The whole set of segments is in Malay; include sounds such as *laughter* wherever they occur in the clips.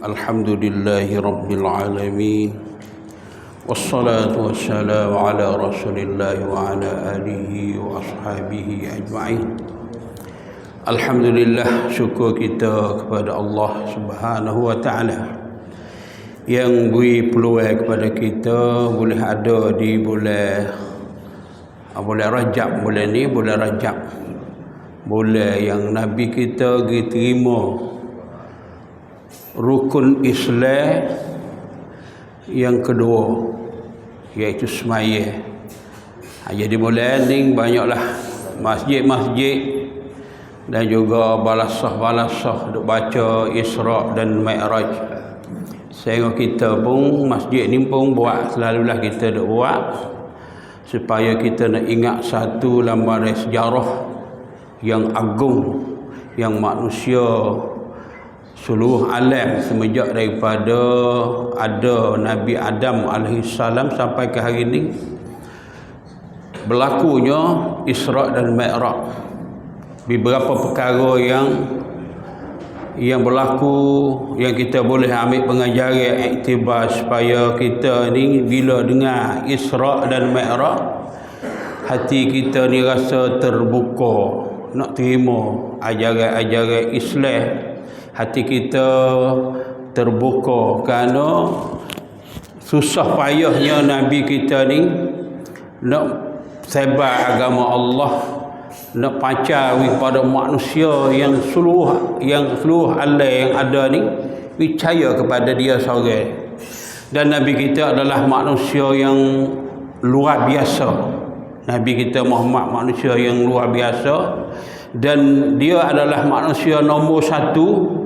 الحمد لله رب العالمين والصلاة والسلام على رسول الله وعلى آله وأصحابه أجمعين Alhamdulillah syukur kita kepada Allah Subhanahu wa taala yang beri peluang kepada kita boleh ada di bulan ah, bulan Rajab bulan ni bulan Rajab bulan yang Nabi kita diterima rukun Islam yang kedua iaitu semaya. Ha, jadi bulan ni banyaklah masjid-masjid dan juga balasah-balasah duk baca Isra dan Mi'raj. Sehingga kita pun masjid ni pun buat selalulah kita duk buat supaya kita nak ingat satu lambaran sejarah yang agung yang manusia seluruh alam semenjak daripada ada Nabi Adam alaihi salam sampai ke hari ini berlakunya Isra dan Mi'raj. Beberapa perkara yang yang berlaku yang kita boleh ambil pengajaran iktibar supaya kita ni bila dengar Isra dan Mi'raj hati kita ni rasa terbuka nak terima ajaran-ajaran Islam hati kita terbuka kerana susah payahnya Nabi kita ni nak sebar agama Allah nak pacar pada manusia yang seluruh yang seluruh alam yang ada ni percaya kepada dia seorang dan Nabi kita adalah manusia yang luar biasa. Nabi kita Muhammad manusia yang luar biasa. Dan dia adalah manusia nombor satu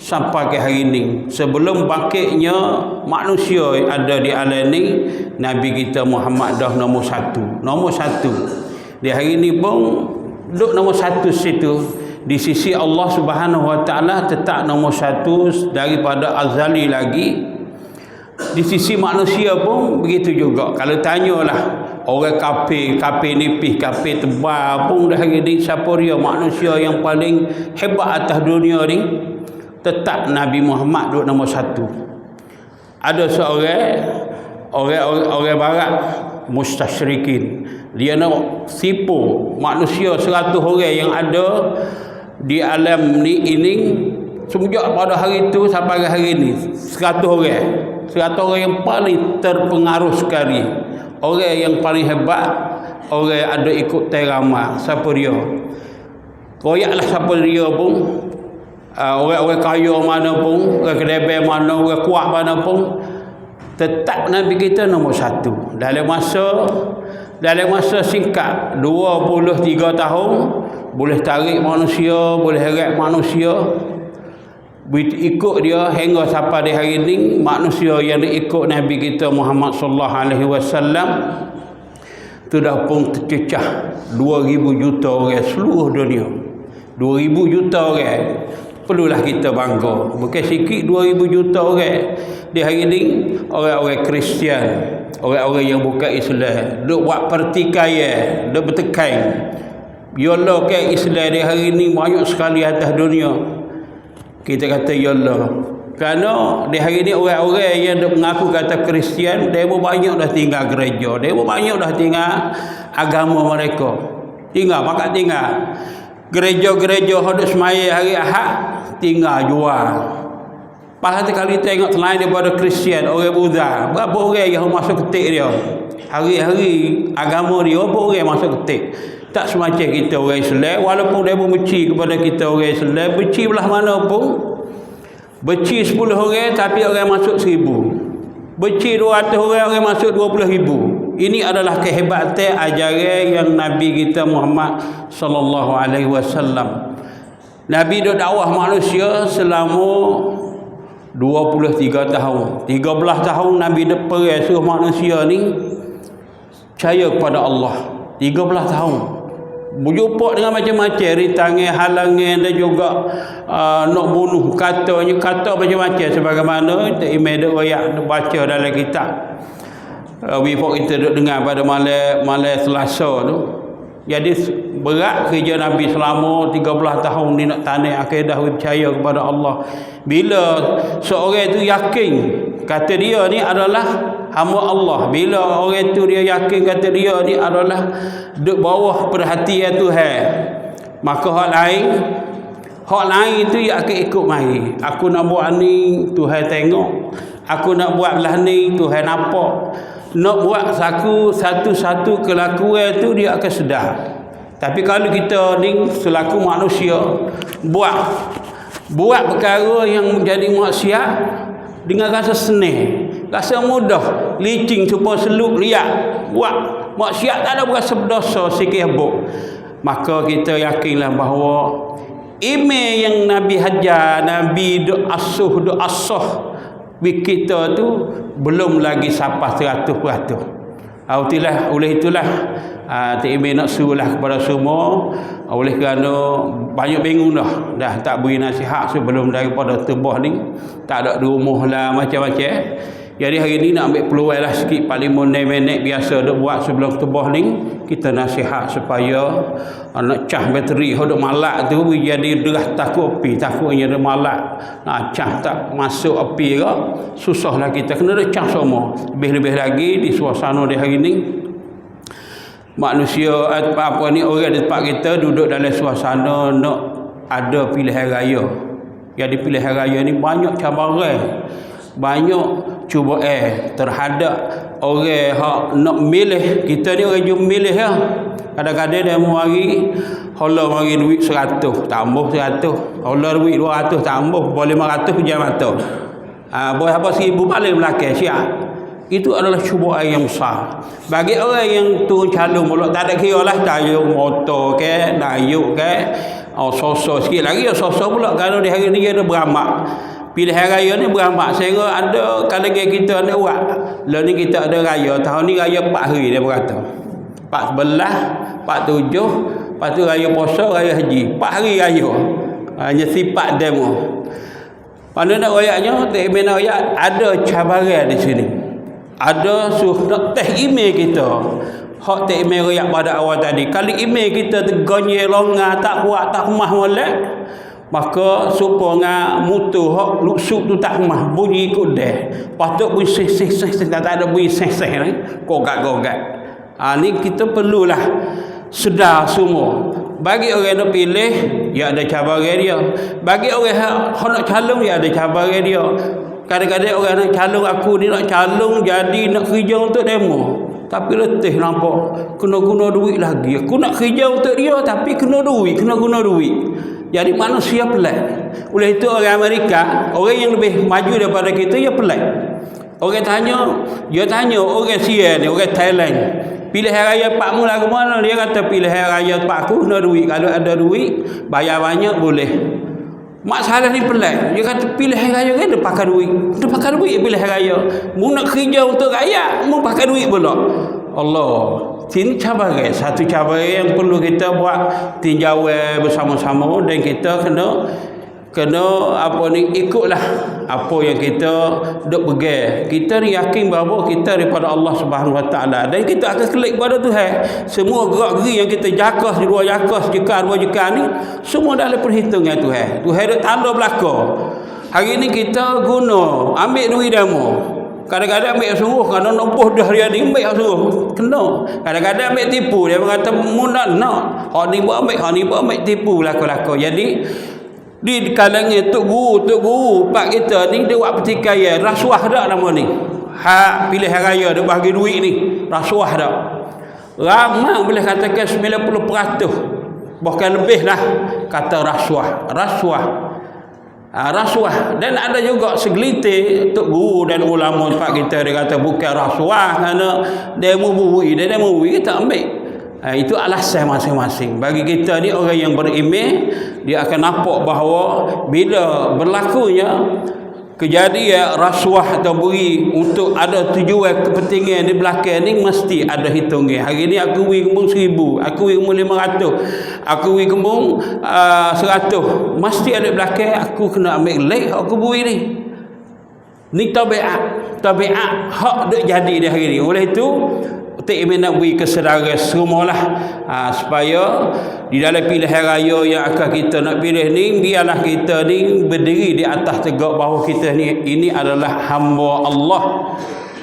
sampai ke hari ini sebelum bangkitnya manusia ada di alam ni Nabi kita Muhammad dah nombor satu. Nombor satu. Di hari ini pun duduk nombor satu situ. Di sisi Allah subhanahu wa ta'ala tetap nombor satu daripada azali lagi. Di sisi manusia pun begitu juga. Kalau tanyalah orang kafir kafir nipis kafir tebal pun dah hari ni siapa dia? Manusia yang paling hebat atas dunia ni tetap Nabi Muhammad duduk nombor satu. Ada seorang orang orang, barat mustasyrikin. Dia nak sipu manusia seratus orang yang ada di alam ni ini semenjak pada hari itu sampai hari ini seratus orang. Seratus orang yang paling terpengaruh sekali. Orang yang paling hebat orang ada ikut terama siapa dia? Koyaklah siapa dia pun orang-orang kaya mana pun orang kedebel mana orang kuat mana pun tetap Nabi kita nombor satu. Dalam masa dalam masa singkat 23 tahun boleh tarik manusia boleh heret manusia ikut dia hingga sampai di hari ini manusia yang ikut Nabi kita Muhammad sallallahu alaihi wasallam sudah pun tercecah 2000 juta orang seluruh dunia. 2000 juta orang perlulah kita bangga. Bukan sikit 2000 juta orang di hari ini orang-orang Kristian orang-orang yang bukan Islam duk buat pertikaian duk bertekan. Yolah ke Islam di hari ini banyak sekali atas dunia. Kita kata Yolah kerana di hari ini orang-orang yang mengaku kata Kristian pun banyak dah tinggal gereja pun banyak dah tinggal agama mereka. Tinggal pakat tinggal. Gereja-gereja hodok semaya hari Ahad tinggal jual Pas kali tengok selain daripada Kristian, orang Buddha, berapa orang yang masuk ketik dia? Hari-hari agama dia, berapa orang masuk ketik? Tak semacam kita orang Islam, walaupun dia benci kepada kita orang Islam, benci belah mana pun. Benci 10 orang, tapi orang masuk 1000. Benci 200 orang, orang masuk 20 ribu. Ini adalah kehebatan ajaran yang Nabi kita Muhammad sallallahu alaihi wasallam. Nabi dah dakwah manusia selama 23 tahun. 13 tahun Nabi depan suruh manusia ni percaya kepada Allah. 13 tahun. Berjumpa dengan macam-macam rintangan halangan dan juga uh, nak bunuh. Katanya kata macam-macam sebagaimana email dia royak baca dalam kitab. Uh, before kita duduk dengar pada malam malam selasa tu jadi berat kerja Nabi selama 13 tahun ni nak tanah akidah percaya kepada Allah. Bila seorang itu yakin kata dia ni adalah hamba Allah. Bila orang itu dia yakin kata dia ni adalah duk bawah perhatian Tuhan. Maka hak lain hak lain itu dia akan ikut mai aku nak buat ni Tuhan tengok. Aku nak buat belah ni Tuhan nampak nak buat satu satu-satu kelakuan tu dia akan sedar. Tapi kalau kita ni selaku manusia buat buat perkara yang menjadi maksiat dengan rasa senang rasa mudah licin supaya seluk riak buat maksiat tak ada berasa berdosa sikit habuk. Maka kita yakinlah bahawa email yang Nabi hajar Nabi duk asuh duk asuh kita tu belum lagi sampai seratus peratus. Autilah oleh itulah uh, Tik Imin nak suruhlah kepada semua. Oleh kerana banyak bingung dah. Dah tak beri nasihat sebelum daripada tebah ni. Tak ada rumah lah macam-macam jadi hari ni nak ambil peluang lah sikit paling minit biasa duk buat sebelum tebah ni kita nasihat supaya nak cah bateri hodok malak tu jadi derah takut api takutnya dia malak. Nak cah tak masuk api ke susahlah kita. Kena ada cah semua lebih-lebih lagi di suasana di hari ni manusia apa, apa ni orang di tempat kita duduk dalam suasana nak ada pilihan raya. Jadi pilihan raya ni banyak cabaran banyak cuba eh terhadap orang hak nak milih. Kita ni orang jom milih ya. Kadang-kadang dia mari hola mari duit 100 tambah 100 hola duit 200 tambah boleh 500 jam mata. Ah boleh apa 1000 balik belakang siap. Itu adalah cubaan yang besar. Bagi orang yang turun calon mulut tak ada kira lah dayuk motor ke dayuk ke. Oh, sosok sikit lagi ya sosok pula. Kalau di hari ni dia beramak pilihan raya ni beramak sehingga ada kalangan kita ada buat. Lalu ni kita ada raya tahun ni raya 4 hari dia berkata. 4 sebelah 4 tujuh lepas tu raya puasa raya haji. 4 hari raya. Hanya sifat demo. Pada nak rayaknya tak mana rakyat ada cabaran di sini. Ada suh nak teh email kita. Hak tak email rakyat pada awal tadi. Kali email kita tergonye longa tak kuat tak mah molek maka supaya mutu hok luksuk tu tak mah bunyi ikut deh. Patut bunyi seh seh seh seh tak ada bunyi seh seh ni kogat kogat ha, ni kita perlulah sedar semua. Bagi orang nak pilih ya ada cabaran dia bagi orang yang nak calon ya ada cabaran dia kadang-kadang orang nak calon aku ni nak calon jadi nak kerja untuk demo tapi letih nampak kena guna duit lagi aku nak kerja untuk dia tapi kena duit kena guna duit jadi manusia pelik. Oleh itu orang Amerika, orang yang lebih maju daripada kita, dia pelik. Orang tanya, dia tanya orang Sia ni, orang Thailand. Pilihan raya pak mu lagu mana? Dia kata pilihan raya pak aku kena duit. Kalau ada duit, bayar banyak boleh. Masalah ni pelik. Dia kata pilihan raya kan dia pakai duit. Dia pakai duit pilihan raya. Mu nak kerja untuk raya, mu pakai duit pula. Allah ini cabaran satu cabaran yang perlu kita buat tinjau bersama-sama dan kita kena kena apa ni ikutlah apa yang kita duk pegang kita ni yakin bahawa kita daripada Allah Subhanahu Wa Taala dan kita akan klik pada Tuhan semua gerak-geri yang kita jakas di luar jakas jika dua jika ni semua dalam perhitungan Tuhan Tuhan ada tanda belaka hari ni kita guna ambil duit demo Kadang-kadang ambil sungguh kerana nombor dah dia ni ambil sungguh. Kena. Kadang-kadang ambil tipu. Dia berkata mudah nak. Hak ni buat ambil, hak ni buat ambil tipu laku-laku. Jadi di kalangan tok guru, tok guru pak kita ni dia buat pertikaian. Rasuah dak nama ni. Ha pilih raya dia bagi duit ni. Rasuah dak. Ramai boleh katakan 90%. Bahkan lebih lah kata rasuah. Rasuah ha, rasuah dan ada juga segelintir tok guru dan ulama tempat kita dia kata bukan rasuah kerana dia membui dia dia membui kita ambil ha, itu alasan masing-masing. Bagi kita ni orang yang beriman dia akan nampak bahawa bila berlakunya kejadian rasuah atau beri untuk ada tujuan kepentingan di belakang ni mesti ada hitungnya hari ni aku beri kembung seribu aku beri kembung lima ratus aku beri kembung uh, seratus. Mesti ada belakang aku kena ambil lek aku beri ni. Ni tabiat. Tabiat hak duk jadi di hari ni. Oleh itu Nak beri kesedaran semualah ha, supaya di dalam pilihan raya yang akan kita nak pilih ni biarlah kita ni berdiri di atas tegak bahawa kita ni. Ini adalah hamba Allah.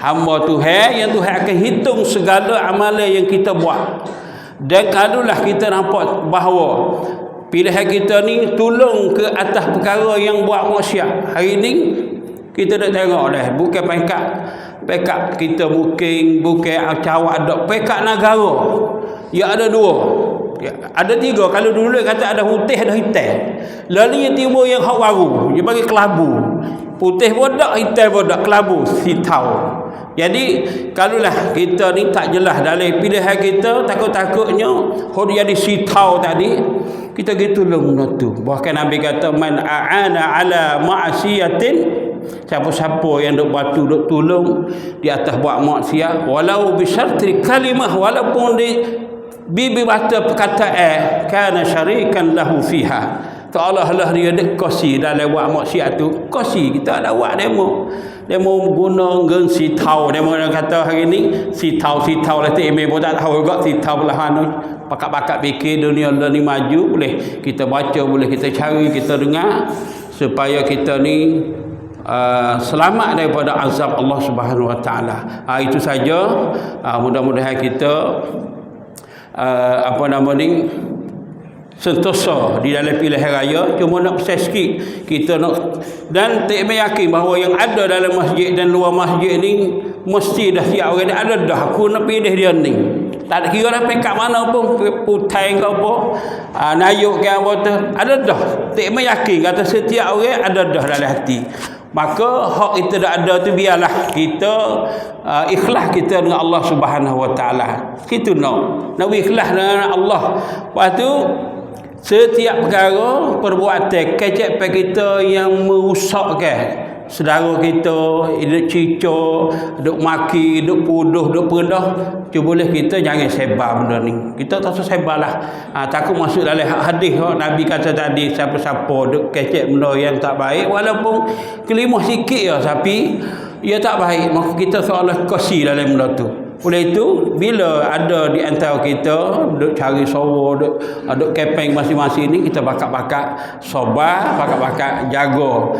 Hamba Tuhan yang Tuhan akan hitung segala amalan yang kita buat. Dan kalaulah kita nampak bahawa pilihan kita ni tolong ke atas perkara yang buat maksiat. Hari ni kita nak tengok dah bukan pangkat pekat kita buking bukan cawak ada pekat negara. Ya ada dua. Ya, ada tiga. Kalau dulu kata ada putih ada hitam. Lalu yang timur yang hak baru dia bagi kelabu. Putih bodak hitam bodak kelabu hitau jadi kalaulah kita ni tak jelas dalam pilihan kita takut-takutnya hod jadi sitau tadi kita gitu lung tu. Bahkan nabi kata man aana ala ma'siyatin siapa-siapa yang duk batu duk tolong di atas buat maksiat walau bisyarti kalimah walaupun di bibi bata perkataan kana syarikan lahu fiha. Allah lah dia dek kosi dalam buat maksiat tu. Kosi kita ada buat demo. Demo guna ngen si tau demo yang kata hari ni si tau si tau lah tak pun tak tahu juga si tau lah anu pakat-pakat fikir dunia ni maju boleh. Kita baca boleh kita cari kita dengar. Supaya kita ni uh, selamat daripada azab Allah Subhanahu Wa Taala. Uh, itu saja. Uh, mudah-mudahan kita uh, apa nama ni sentosa di dalam pilihan raya. Cuma nak pesan sikit kita nak dan tak yakin bahawa yang ada dalam masjid dan luar masjid ni mesti dah siap orang ada dah aku nak pilih dia ni. Tak ada kira dah kat mana pun putai ke apa uh, nayuk ke apa tu. Ada dah. Tak yakin. Kata setiap orang ada dah dalam hati maka hak kita dah ada tu biarlah kita uh, ikhlas kita dengan Allah Subhanahu Wa Taala. Kita nak. Nak ikhlas dengan Allah. Lepas tu setiap perkara perbuatan kecek kita yang merusakkan saudara kita hidup cicok hidup maki hidup puduh hidup perendah cubalah kita jangan sebar benda ni. Kita tak usah sebar lah. Ha, takut masuk dalam hadis. Oh, Nabi kata tadi siapa-siapa duk kecek benda yang tak baik walaupun kelimah sikit ya tapi ia tak baik. Maka kita seolah kosi dalam benda tu oleh itu bila ada di antara kita duk cari sawo duk duk kepeng masing-masing ni kita bakat-bakat sabar bakat-bakat jaga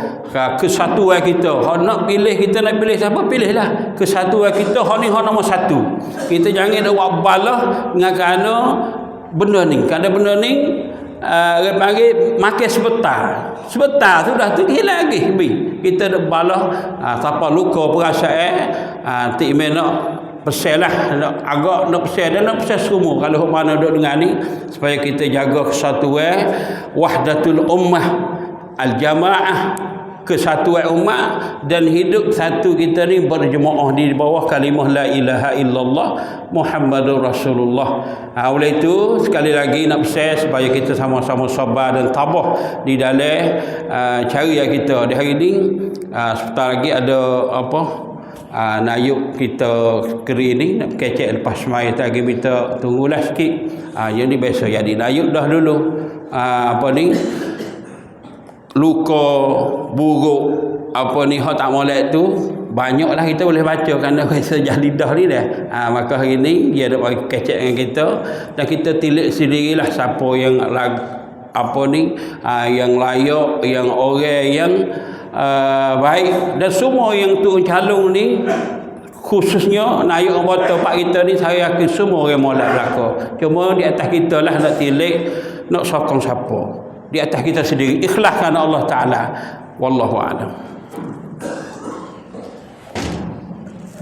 kesatuan kita. Hak nak pilih kita nak pilih siapa pilihlah. Kesatuan kita hak ni hak nombor satu. Kita jangan nak buat balah dengan kerana benda ni. Kerana benda ni Uh, panggil makan sebentar. Sebentar tu dah tu hilang lagi kita nak balah uh, siapa luka perasaan uh, tik nak pesan lah. Nak, agak nak pesan dan nak pesan semua. Kalau mana duduk dengan ni supaya kita jaga kesatuan wahdatul ummah al-jamaah kesatuan umat dan hidup satu kita ni berjemaah di bawah kalimah la ilaha illallah Muhammadur Rasulullah. Ha, oleh itu sekali lagi nak pesan supaya kita sama-sama sabar dan tabah di dalam uh, cari yang kita di hari ini uh, sebentar lagi ada apa uh, nak yuk kita keri ni nak kecek lepas semai lagi minta tunggulah sikit. Uh, yang ni biasa. Jadi nak yuk dah dulu. Uh, apa ni? Luka buruk apa ni hak tak molek tu banyaklah kita boleh baca kerana *laughs* biasa jadi dah ni dah. Ha, maka hari ni dia ada bagi kecek dengan kita. Dan kita tilik sendirilah siapa yang apa ni? Ha, yang layak yang orang yang uh, baik. Dan semua yang tu calung ni khususnya naik anggota pak kita ni saya yakin semua orang molek belaka. Cuma di atas kita lah nak tilik nak sokong siapa. Di atas kita sendiri. Ikhlas kerana Allah Ta'ala. Wallahu a'lam